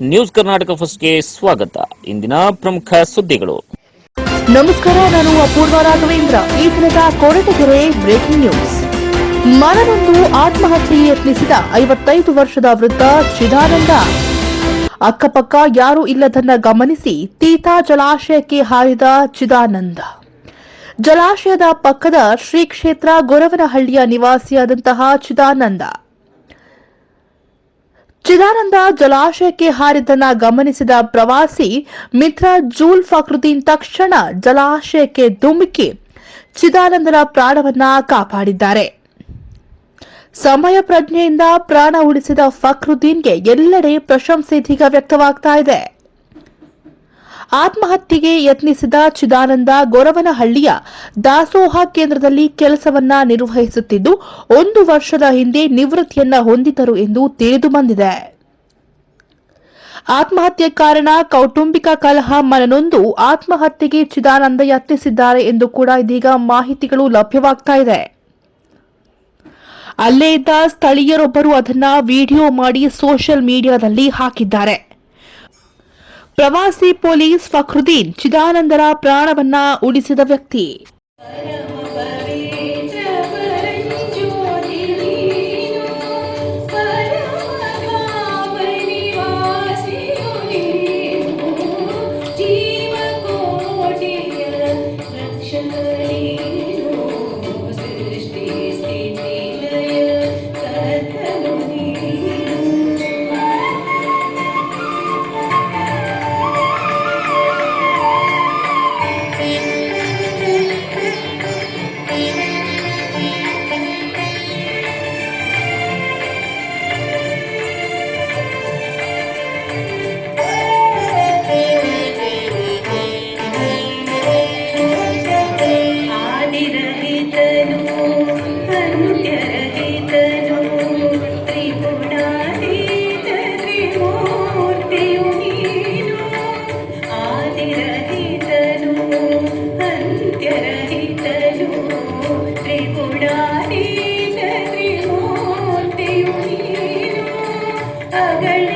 News Karnataka ಫಸ್ಟ್ಗೆ ಸ್ವಾಗತ. ಇಂದಿನ ಪ್ರಮುಖ ಸುದ್ದಿಗಳು. ನಮಸ್ಕಾರ, ನಾನು ಅಪೂರ್ವ ರಾಘವೇಂದ್ರ. ಈ ದಿನದ ಕೊರಟಗೆರೆ ಬ್ರೇಕಿಂಗ್ ನ್ಯೂಸ್ ಮರನೊಂದು ಆತ್ಮಹತ್ಯೆ ಯತ್ನಿಸಿದ ಐವತ್ತೈದು ವರ್ಷದ ವೃದ್ಧ ಚಿದಾನಂದ. ಅಕ್ಕಪಕ್ಕ ಯಾರೂ ಇಲ್ಲದನ್ನ ಗಮನಿಸಿ ತೀತಾ ಜಲಾಶಯಕ್ಕೆ ಹಾರಿದ ಚಿದಾನಂದ. ಜಲಾಶಯದ ಪಕ್ಕದ ಶ್ರೀ ಕ್ಷೇತ್ರ ಗೊರವನಹಳ್ಳಿಯ ನಿವಾಸಿಯಾದಂತಹ ಚಿದಾನಂದ. ಚಿದಾನಂದ ಜಲಾಶಯಕ್ಕೆ ಹಾರಿದ್ದನ್ನ ಗಮನಿಸಿದ ಪ್ರವಾಸಿ ಮಿತ್ರ ಜೂಲ್ ಫಕ್ರುದ್ದೀನ್ ತಕ್ಷಣ ಜಲಾಶಯಕ್ಕೆ ಧುಮುಕಿ ಚಿದಾನಂದನ ಪ್ರಾಣವನ್ನ ಕಾಪಾಡಿದ್ದಾರೆ. ಸಮಯ ಪ್ರಜ್ಞೆಯಿಂದ ಪ್ರಾಣ ಉಳಿಸಿದ ಫಕ್ರುದ್ದೀನ್ಗೆ ಎಲ್ಲೆಡೆ ಪ್ರಶಂಸೆ ಇದೀಗ ವ್ಯಕ್ತವಾಗ್ತಾ ಇದೆ. ಆತ್ಮಹತ್ಯೆಗೆ ಯತ್ನಿಸಿದ ಚಿದಾನಂದ ಗೊರವನಹಳ್ಳಿಯ ದಾಸೋಹ ಕೇಂದ್ರದಲ್ಲಿ ಕೆಲಸವನ್ನ ನಿರ್ವಹಿಸುತ್ತಿದ್ದು, ಒಂದು ವರ್ಷದ ಹಿಂದೆ ನಿವೃತ್ತಿಯನ್ನ ಹೊಂದಿದ್ದರು ಎಂದು ತಿಳಿದು ಬಂದಿದೆ. ಆತ್ಮಹತ್ಯೆ ಕಾರಣ ಕೌಟುಂಬಿಕ ಕಲಹ ಮನನೊಂದು ಆತ್ಮಹತ್ಯೆಗೆ ಚಿದಾನಂದ ಯತ್ನಿಸಿದ್ದಾರೆ ಎಂದು ಕೂಡ ಇದೀಗ ಮಾಹಿತಿಗಳು ಲಭ್ಯವಾಗ್ತಾ ಇದೆ. ಅಲ್ಲೇ ಇದ್ದ ಸ್ಥಳೀಯರೊಬ್ಬರು ಅದನ್ನ ವಿಡಿಯೋ ಮಾಡಿ ಸೋಷಿಯಲ್ ಮೀಡಿಯಾದಲ್ಲಿ ಹಾಕಿದ್ದಾರೆ. ಪ್ರವಾಸಿ ಪೊಲೀಸ್ ಫಕ್ರುದ್ದೀನ್ ಚಿದಾನಂದರ ಪ್ರಾಣವನ್ನ ಉಳಿಸಿದ ವ್ಯಕ್ತಿ. You. அகழி